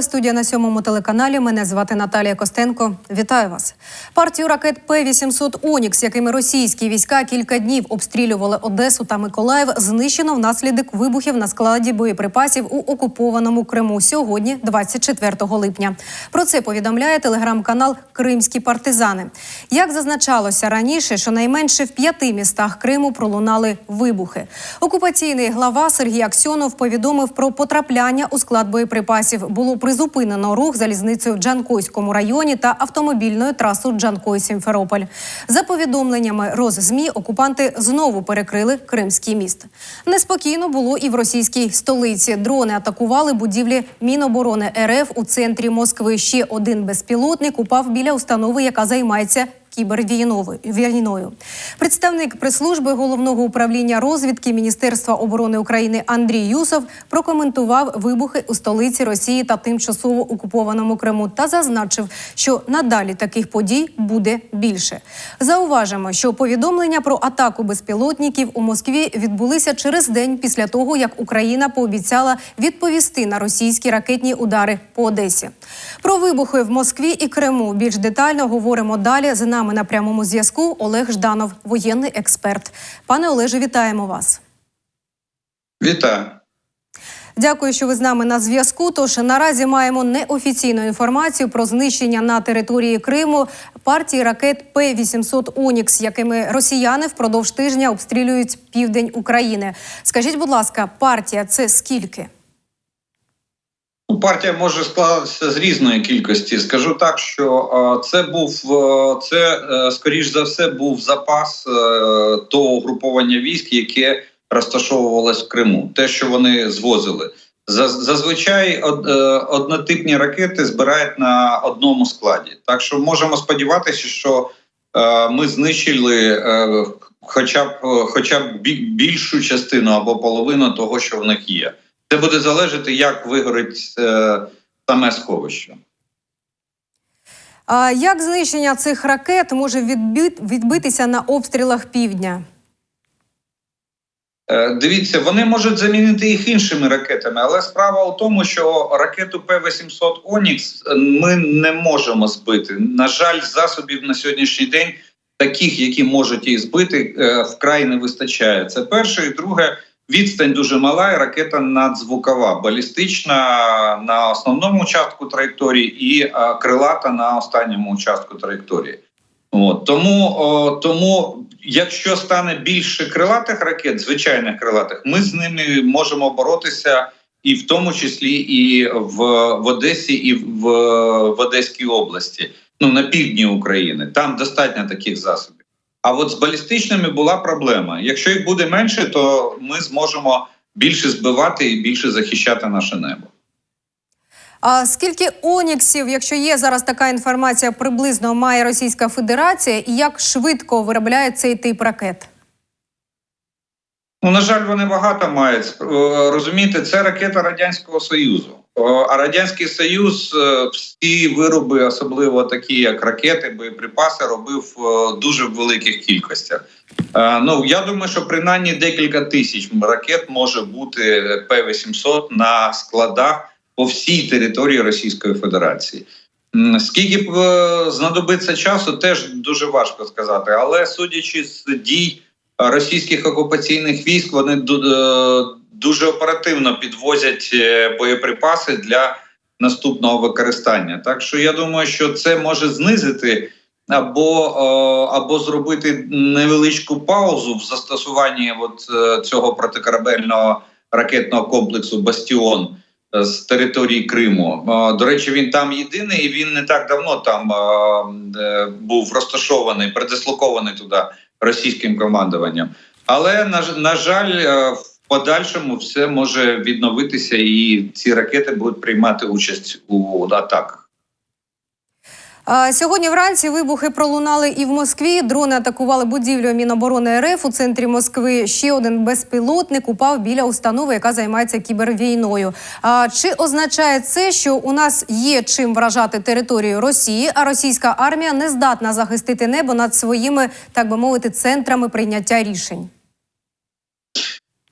Ціла студія на сьомому телеканалі. Мене звати Наталія Костенко. Вітаю вас. Партію ракет П-800 Онікс, якими російські війська кілька днів обстрілювали Одесу та Миколаїв, знищено внаслідок вибухів на складі боєприпасів у окупованому Криму сьогодні, 24 липня. Про це повідомляє телеграм-канал Кримські партизани. Як зазначалося раніше, щонайменше в п'яти містах Криму пролунали вибухи. Окупаційний глава Сергій Аксьонов повідомив про потрапляння у склад боєприпасів. Було призупинено рух залізницею в Джанкойському районі та автомобільною трасу Джанкой-Сімферополь. За повідомленнями Роззмі, окупанти знову перекрили Кримський міст. Неспокійно було і в російській столиці. Дрони атакували будівлі Міноборони РФ у центрі Москви. Ще один безпілотник упав біля установи, яка займається кібервійною. Представник прес-служби головного управління розвідки Міністерства оборони України Андрій Юсов прокоментував вибухи у столиці Росії та тимчасово окупованому Криму та зазначив, що надалі таких подій буде більше. Зауважимо, що повідомлення про атаку безпілотників у Москві відбулися через день після того, як Україна пообіцяла відповісти на російські ракетні удари по Одесі. Про вибухи в Москві і Криму більш детально говоримо далі. З нами на прямому зв'язку Олег Жданов, воєнний експерт. Пане Олеже, вітаємо вас. Вітаю. Дякую, що ви з нами на зв'язку. Тож наразі маємо неофіційну інформацію про знищення на території Криму партії ракет П-800 Онікс, якими росіяни впродовж тижня обстрілюють південь України. Скажіть, будь ласка, партія це скільки? Ну, Партія може складатися з різної кількості. Скажу так, що е, це був е, це е, скоріш за все був запас того угруповання військ, яке розташовувалось в Криму. Те, що вони звозили. За- Зазвичай од- однотипні ракети збирають на одному складі. Так що можемо сподіватися, що ми знищили хоча б хоча б бі- більшу частину або половину того, що в них є. Це буде залежати, як вигорить е, саме сховище. А як знищення цих ракет може відбит- відбитися на обстрілах півдня? Е, Дивіться, вони можуть замінити їх іншими ракетами, але справа у тому, що ракету П-800 Онікс ми не можемо збити. На жаль, засобів на сьогоднішній день таких, які можуть її збити, е, вкрай не вистачає. Це перше, і друге. Відстань дуже мала, і ракета надзвукова, балістична на основному участку траєкторії і е, крилата на останньому участку траєкторії. От тому, о, тому, якщо стане більше крилатих ракет, звичайних крилатих, ми з ними можемо боротися, і в тому числі і в, в Одесі, і в, в Одеській області, ну на півдні України. Там достатньо таких засобів. А от з балістичними була проблема. Якщо їх буде менше, то ми зможемо більше збивати і більше захищати наше небо. А скільки оніксів, якщо є зараз така інформація, приблизно має Російська Федерація, і як швидко виробляє цей тип ракет? Ну, на жаль, вони багато мають. Е, Розумієте, це ракета Радянського Союзу. А Радянський Союз е, всі вироби, особливо такі, як ракети, боєприпаси, робив е, дуже в великих кількостях. Е, Ну я думаю, що принаймні декілька тисяч ракет може бути П-800 на складах по всій території Російської Федерації. Скільки б знадобиться часу, теж дуже важко сказати. Але судячи з дій російських окупаційних військ, вони е, дуже оперативно підвозять е, боєприпаси для наступного використання. Так що я думаю, що це може знизити або, е, або зробити невеличку паузу в застосуванні от, цього протикорабельного ракетного комплексу Бастіон з території Криму. До речі, він там єдиний, і він не так давно там був розташований, передислокований туди російським командуванням. Але на, на жаль, е, в подальшому все може відновитися, і ці ракети будуть приймати участь у атаках. Сьогодні вранці вибухи пролунали і в Москві. Дрони атакували будівлю Міноборони РФ у центрі Москви. Ще один безпілотник упав біля установи, яка займається кібервійною. Чи означає це, що у нас є чим вражати територію Росії, а російська армія не здатна захистити небо над своїми, так би мовити, центрами прийняття рішень?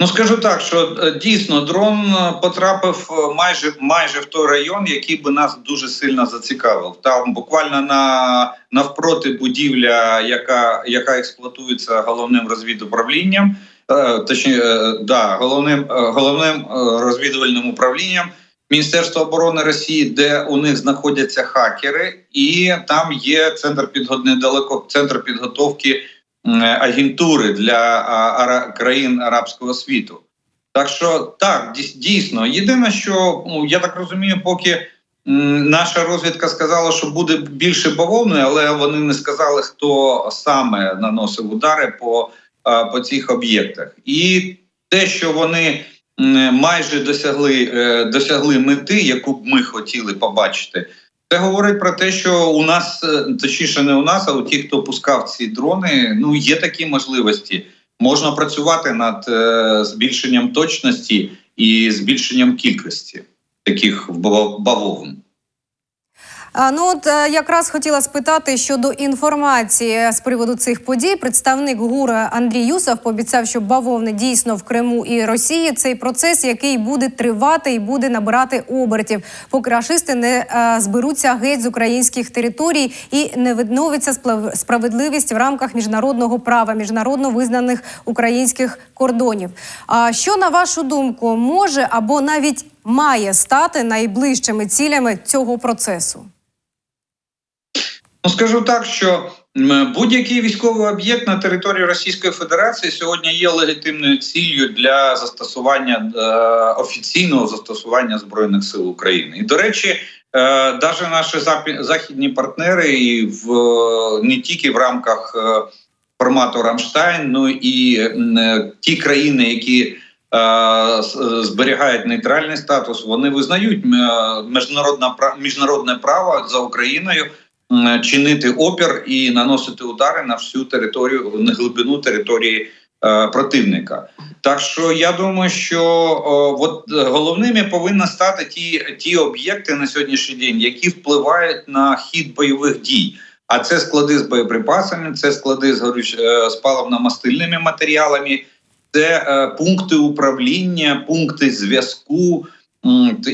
Ну скажу так, що е, дійсно дрон е, потрапив е, майже майже в той район, який би нас дуже сильно зацікавив. Там буквально на навпроти будівля, яка яка експлуатується головним розвідуправлінням, точніше, да, головним головним розвідувальним управлінням Міністерства оборони Росії, де у них знаходяться хакери, і там є центр підгод недалеко центр підготовки агентури для країн арабського світу. Так що так, дійс- дійсно. Єдине, що ну, я так розумію, поки наша розвідка сказала, що буде більше бавовни, але вони не сказали, хто саме наносив удари по, по цих об'єктах. І те, що вони майже досягли, е, досягли мети, яку б ми хотіли побачити. Це говорить про те, що у нас, е, точніше, не у нас, а у тих, хто пускав ці дрони, ну є такі можливості. Можна працювати над е, збільшенням точності і збільшенням кількості таких бав- бавовн. А, ну от е, якраз хотіла спитати щодо інформації з приводу цих подій. Представник ГУР Андрій Юсов пообіцяв, що бавовни дійсно в Криму і Росії цей процес, який буде тривати і буде набирати обертів, поки рашисти не е, зберуться геть з українських територій і не відновиться справедливість в рамках міжнародного права, міжнародно визнаних українських кордонів. А що на вашу думку може або навіть має стати найближчими цілями цього процесу? Ну скажу так, що будь-який військовий об'єкт на території Російської Федерації сьогодні є легітимною ціллю для застосування е, офіційного застосування збройних сил України. І до речі, е, навіть наші західні партнери, і в е, не тільки в рамках е, формату Рамштайн, ну і е, ті країни, які е, зберігають нейтральний статус, вони визнають е, міжнародне міжнародне право за Україною чинити опір і наносити удари на всю територію на глибину території е, противника. Так що я думаю, що от е, головними повинні стати ті, ті об'єкти на сьогоднішній день, які впливають на хід бойових дій. А це склади з боєприпасами, це склади з горюч е, з паливно-мастильними матеріалами, це е, пункти управління, пункти зв'язку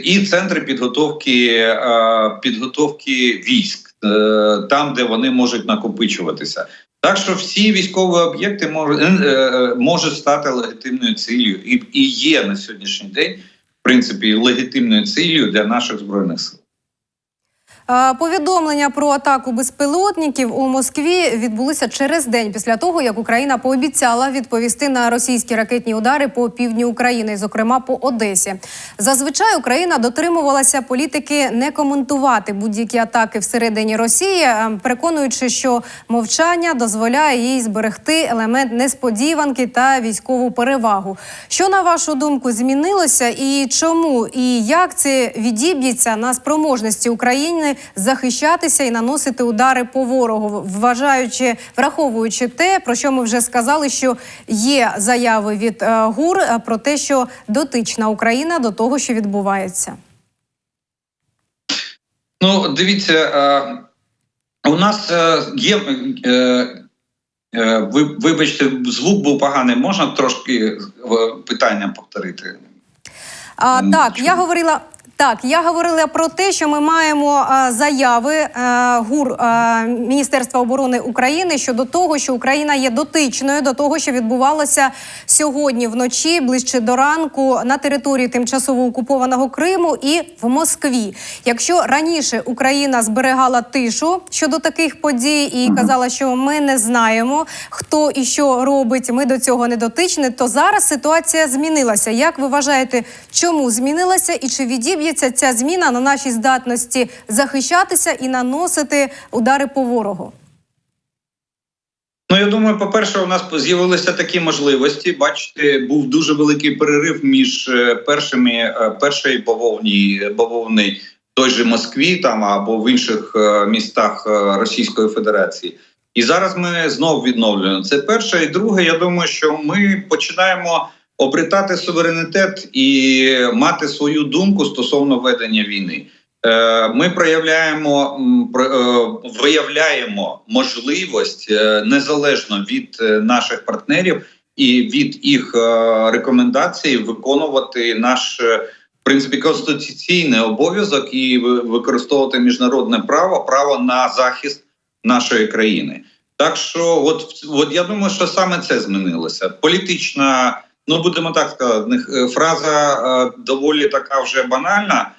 і центри підготовки, е, підготовки військ, е, там, де вони можуть накопичуватися. Так що всі військові об'єкти можуть, стати легітимною цілею і, є на сьогоднішній день, в принципі, легітимною цілею для наших збройних сил. Е, Повідомлення про атаку безпілотників у Москві відбулися через день після того, як Україна пообіцяла відповісти на російські ракетні удари по півдні України, зокрема по Одесі. Зазвичай Україна дотримувалася політики не коментувати будь-які атаки всередині Росії, е, переконуючи, що мовчання дозволяє їй зберегти елемент несподіванки та військову перевагу. Що на вашу думку змінилося, і чому і як це відіб'ється на спроможності України захищатися і наносити удари по ворогу, вважаючи, враховуючи те, про що ми вже сказали, що є заяви від е, ГУР е, про те, що дотична Україна до того, що відбувається. Ну, дивіться, е, у нас є. Ви, вибачте, звук був поганий. Можна трошки питання повторити? А, так, чому? я говорила. Так, я говорила про те, що ми маємо а, заяви а, ГУР а, Міністерства оборони України щодо того, що Україна є дотичною до того, що відбувалося сьогодні вночі, ближче до ранку, на території тимчасово окупованого Криму і в Москві. Якщо раніше Україна зберегала тишу щодо таких подій і казала, що ми не знаємо, хто і що робить, ми до цього не дотичні, то зараз ситуація змінилася. Як ви вважаєте, чому змінилася і чи відіб'ється ця зміна на нашій здатності захищатися і наносити удари по ворогу? Ну, я думаю, по-перше, у нас з'явилися такі можливості. Бачите, був дуже великий перерив між е, першими е, першої бавовні бавовни в той же Москві, там або в інших е, містах Російської Федерації. І зараз ми знову відновлюємо. Це перше. І друге, я думаю, що ми починаємо обретати суверенітет і мати свою думку стосовно ведення війни. Е, Ми проявляємо про- е, виявляємо можливість е, незалежно від наших партнерів і від їх рекомендацій виконувати наш в принципі конституційний обов'язок і використовувати міжнародне право, право на захист нашої країни. Так що, от, от я думаю, що саме це змінилося. Політична, ну будемо так сказати, фраза е, доволі така вже банальна.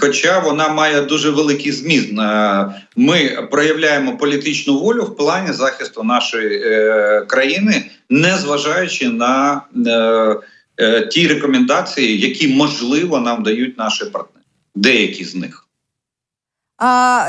Хоча вона має дуже великий зміст. Е, Ми проявляємо політичну волю в плані захисту нашої е, країни, не зважаючи на е, е, ті рекомендації, які можливо нам дають наші партнери, деякі з них.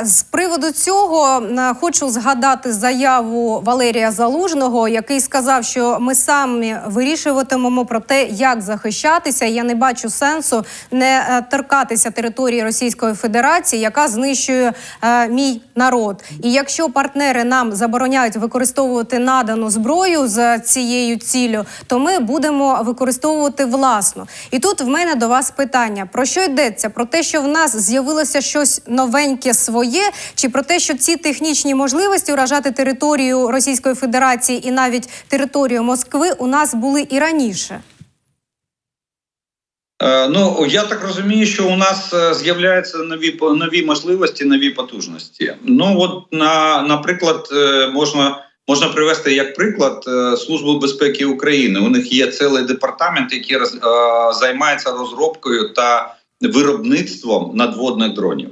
З приводу цього хочу згадати заяву Валерія Залужного, який сказав, що ми самі вирішуватимемо про те, як захищатися. Я не бачу сенсу не е, торкатися території Російської Федерації, яка знищує е, мій народ. І якщо партнери нам забороняють використовувати надану зброю з цією ціллю, то ми будемо використовувати власну. І тут в мене до вас питання: про що йдеться? Про те, що в нас з'явилося щось новеньке своє, чи про те, що ці технічні можливості уражати територію Російської Федерації і навіть територію Москви у нас були і раніше? Е, Ну я так розумію, що у нас е, з'являються нові нові можливості, нові потужності. Ну от на наприклад, е, можна можна привести як приклад Службу безпеки України. У них є цілий департамент, який роз, займається розробкою та виробництвом надводних дронів.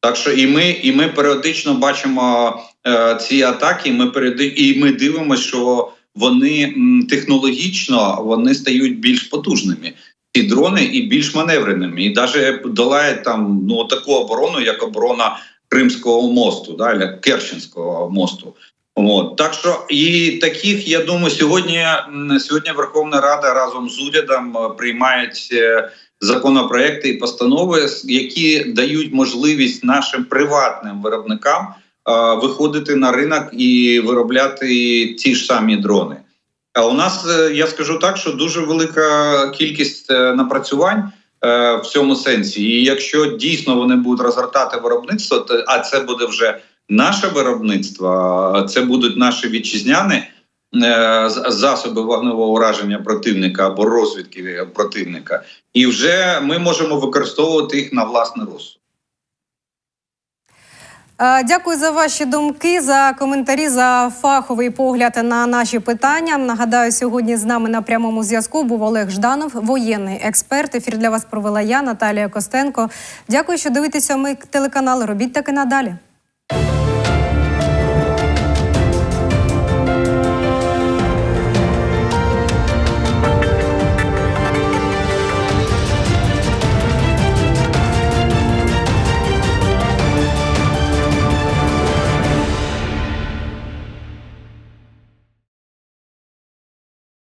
Так що і ми, і ми періодично бачимо е, ці атаки. Ми переди, і ми дивимося, що вони м, технологічно вони стають більш потужними ці дрони і більш маневреними, і навіть долають там ну таку оборону, як оборона Кримського мосту, да, Керченського мосту. От так що і таких, я думаю, сьогодні сьогодні Верховна Рада разом з урядом е, приймають е, законопроекти і постанови, які дають можливість нашим приватним виробникам е, виходити на ринок і виробляти ті ж самі дрони. А у нас е, я скажу так, що дуже велика кількість е, напрацювань в цьому сенсі. І якщо дійсно вони будуть розгортати виробництво, то а це буде вже наше виробництво, це будуть наші вітчизняні з- засоби вогневого ураження противника або розвідки противника, і вже ми можемо використовувати їх на власний розсуд. Е, Дякую за ваші думки, за коментарі, за фаховий погляд на наші питання. Нагадаю, сьогодні з нами на прямому зв'язку був Олег Жданов, воєнний експерт. Ефір для вас провела я, Наталія Костенко. Дякую, що дивитеся ми телеканал. Робіть таки надалі.